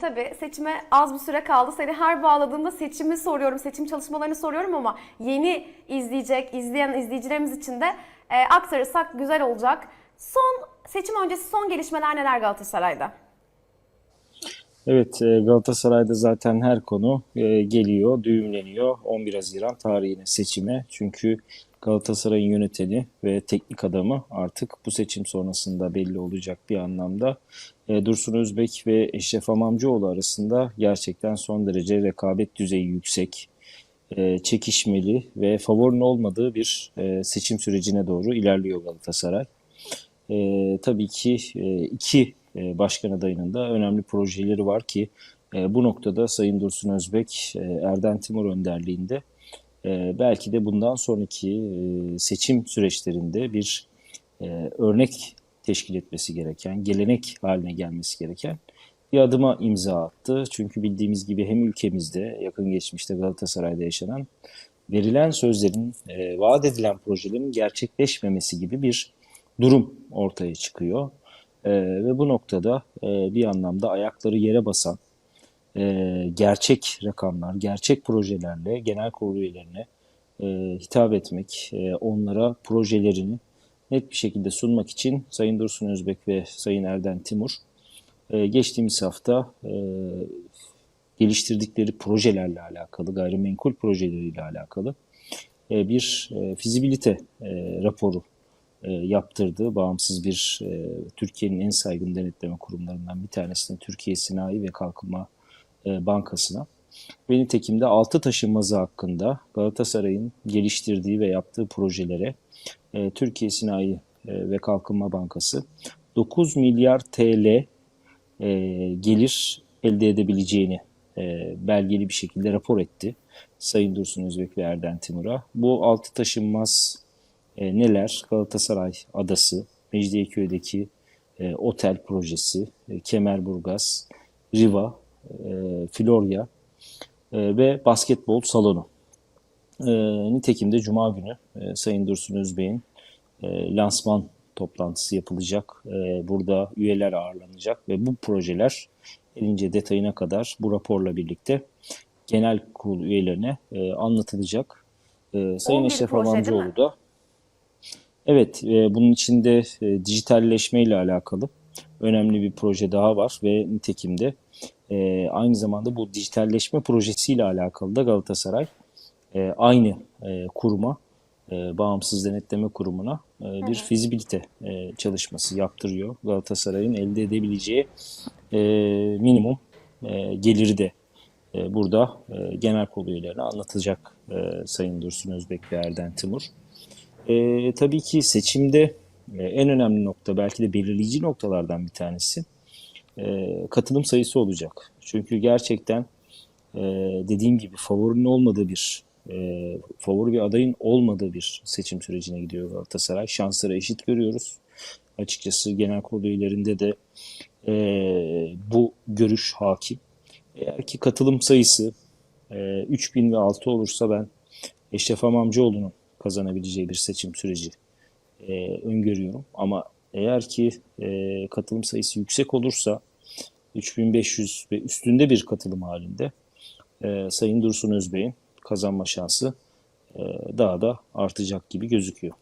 Tabii seçime az bir süre kaldı. Seni her bağladığımda seçimi soruyorum, seçim çalışmalarını soruyorum ama yeni izleyecek, izleyen izleyicilerimiz için de e, aktarırsak güzel olacak. Son seçim öncesi son gelişmeler neler Galatasaray'da? Evet, e, Galatasaray'da zaten her konu e, geliyor, düğümleniyor 11 Haziran tarihine seçime. Çünkü Galatasaray'ın yöneteni ve teknik adamı artık bu seçim sonrasında belli olacak bir anlamda. E, Dursun Özbek ve Eşref Amamcıoğlu arasında gerçekten son derece rekabet düzeyi yüksek, e, çekişmeli ve favorinin olmadığı bir e, seçim sürecine doğru ilerliyor Galatasaray. Tabii ki iki başkan adayının da önemli projeleri var ki bu noktada Sayın Dursun Özbek, Erden Timur önderliğinde belki de bundan sonraki e, seçim süreçlerinde bir e, örnek teşkil etmesi gereken, gelenek haline gelmesi gereken bir adıma imza attı. Çünkü bildiğimiz gibi hem ülkemizde yakın geçmişte Galatasaray'da yaşanan verilen sözlerin, e, vaat edilen projelerin gerçekleşmemesi gibi bir durum ortaya çıkıyor. Ve bu noktada bir anlamda ayakları yere basan, e, gerçek rakamlar, gerçek projelerle genel kurulu üyelerine e, hitap etmek, e, onlara projelerini net bir şekilde sunmak için Sayın Dursun Özbek ve Sayın Erden Timur e, geçtiğimiz hafta e, geliştirdikleri projelerle alakalı, gayrimenkul projeleriyle alakalı e, bir e, fizibilite e, raporu e, yaptırdı. Bağımsız bir e, Türkiye'nin en saygın denetleme kurumlarından bir tanesine Türkiye Sinayi ve Kalkınma Bankası'na. Ve nitekim altı taşınmazı hakkında Galatasaray'ın geliştirdiği ve yaptığı projelere e, Türkiye Sinayi e, ve Kalkınma Bankası 9 milyar TL e, gelir elde edebileceğini e, belgeli bir şekilde rapor etti Sayın Dursun Özbek ve Erden Timur'a. Bu altı taşınmaz e, neler? Galatasaray Adası, Mecidiyeköy'deki e, otel projesi, e, Kemerburgaz, Riva, e, Florya e, ve basketbol salonu. E, nitekim de Cuma günü e, Sayın Dursun Özbey'in e, lansman toplantısı yapılacak. E, burada üyeler ağırlanacak ve bu projeler en ince detayına kadar bu raporla birlikte genel kurul üyelerine e, anlatılacak. E, Sayın 11 Eşref? Amancıoğlu da Evet, e, bunun içinde e, dijitalleşme ile alakalı önemli bir proje daha var ve nitekim de e, aynı zamanda bu dijitalleşme projesiyle alakalı da Galatasaray e, aynı e, kuruma, e, Bağımsız Denetleme Kurumu'na e, bir fizibilite e, çalışması yaptırıyor. Galatasaray'ın elde edebileceği e, minimum e, geliri de e, burada e, genel kurulu üyelerine anlatacak e, Sayın Dursun Özbek ve Erden Timur. E, tabii ki seçimde e, en önemli nokta belki de belirleyici noktalardan bir tanesi e, katılım sayısı olacak. Çünkü gerçekten e, dediğim gibi favorinin olmadığı bir e, favori bir adayın olmadığı bir seçim sürecine gidiyor Galatasaray. Şansları eşit görüyoruz. Açıkçası genel kurulu üyelerinde de e, bu görüş hakim. Eğer ki katılım sayısı e, 3000 ve 6 olursa ben Eşref Amamcıoğlu'nun kazanabileceği bir seçim süreci e, öngörüyorum. Ama eğer ki e, katılım sayısı yüksek olursa 3500 ve üstünde bir katılım halinde e, Sayın Dursun Özbey'in kazanma şansı e, daha da artacak gibi gözüküyor.